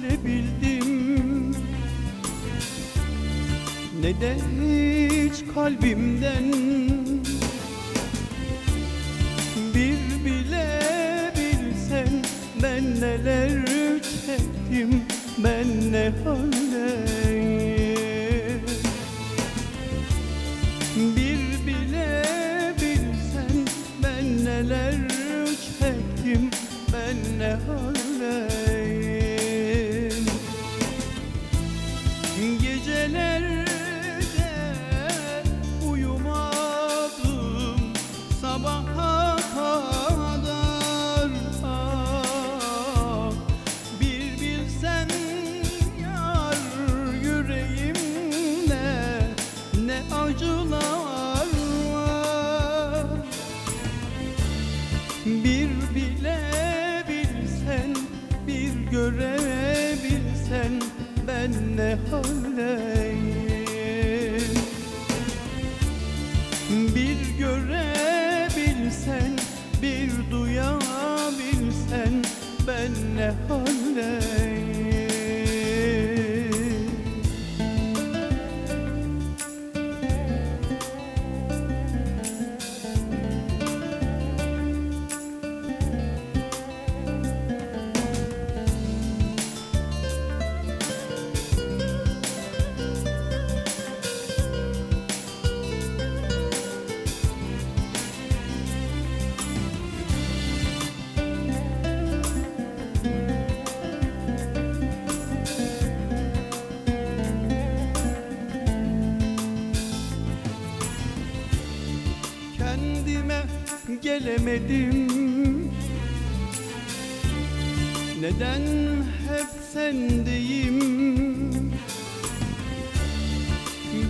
silebildim Ne de hiç kalbimden? Bir bile bilsen ben neler çektim Ben ne haldeyim? Bir bile bilsen ben neler çektim Ben ne haldeyim? Acılar var. Bir bile bilsen, bir görebilsen ben ne haldeyim Bir görebilsen, bir duyabilsen ben ne haldeyim gelemedim. Neden hep sendeyim?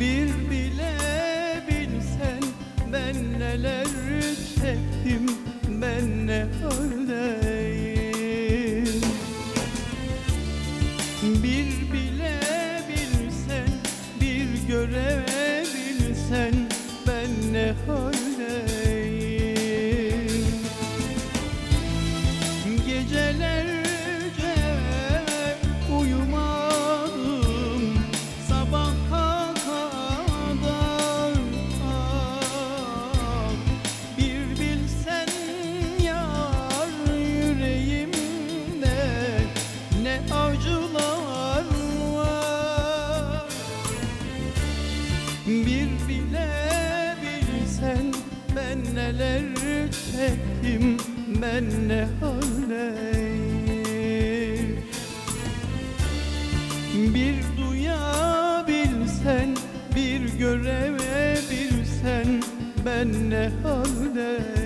Bir bile bilsen ben neler çektim ben ne haldeyim? Bir bile bilsen, bir görebilsen ben ne haldeyim neler çektim ben ne haldeyim Bir duyabilsen bir görebilsen ben ne haldeyim